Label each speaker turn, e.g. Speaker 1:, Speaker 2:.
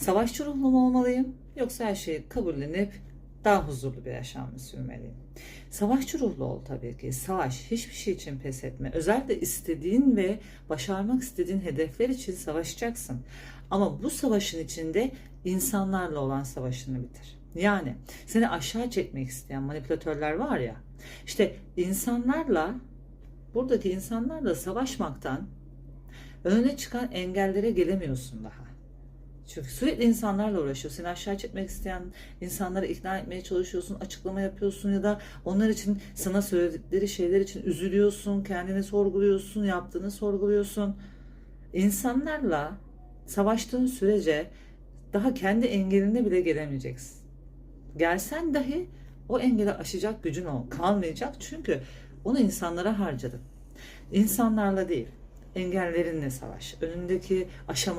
Speaker 1: Savaşçı ruhlu mu olmalıyım yoksa her şeyi kabullenip daha huzurlu bir yaşam mı sürmeliyim? Savaşçı ruhlu ol tabii ki. Savaş. Hiçbir şey için pes etme. Özellikle istediğin ve başarmak istediğin hedefler için savaşacaksın. Ama bu savaşın içinde insanlarla olan savaşını bitir. Yani seni aşağı çekmek isteyen manipülatörler var ya. İşte insanlarla buradaki insanlarla savaşmaktan önüne çıkan engellere gelemiyorsun daha. Çünkü sürekli insanlarla uğraşıyor. Seni aşağı çekmek isteyen insanları ikna etmeye çalışıyorsun, açıklama yapıyorsun ya da onlar için sana söyledikleri şeyler için üzülüyorsun, kendini sorguluyorsun, yaptığını sorguluyorsun. İnsanlarla savaştığın sürece daha kendi engeline bile gelemeyeceksin. Gelsen dahi o engeli aşacak gücün kalmayacak çünkü onu insanlara harcadın. İnsanlarla değil, engellerinle savaş. Önündeki aşama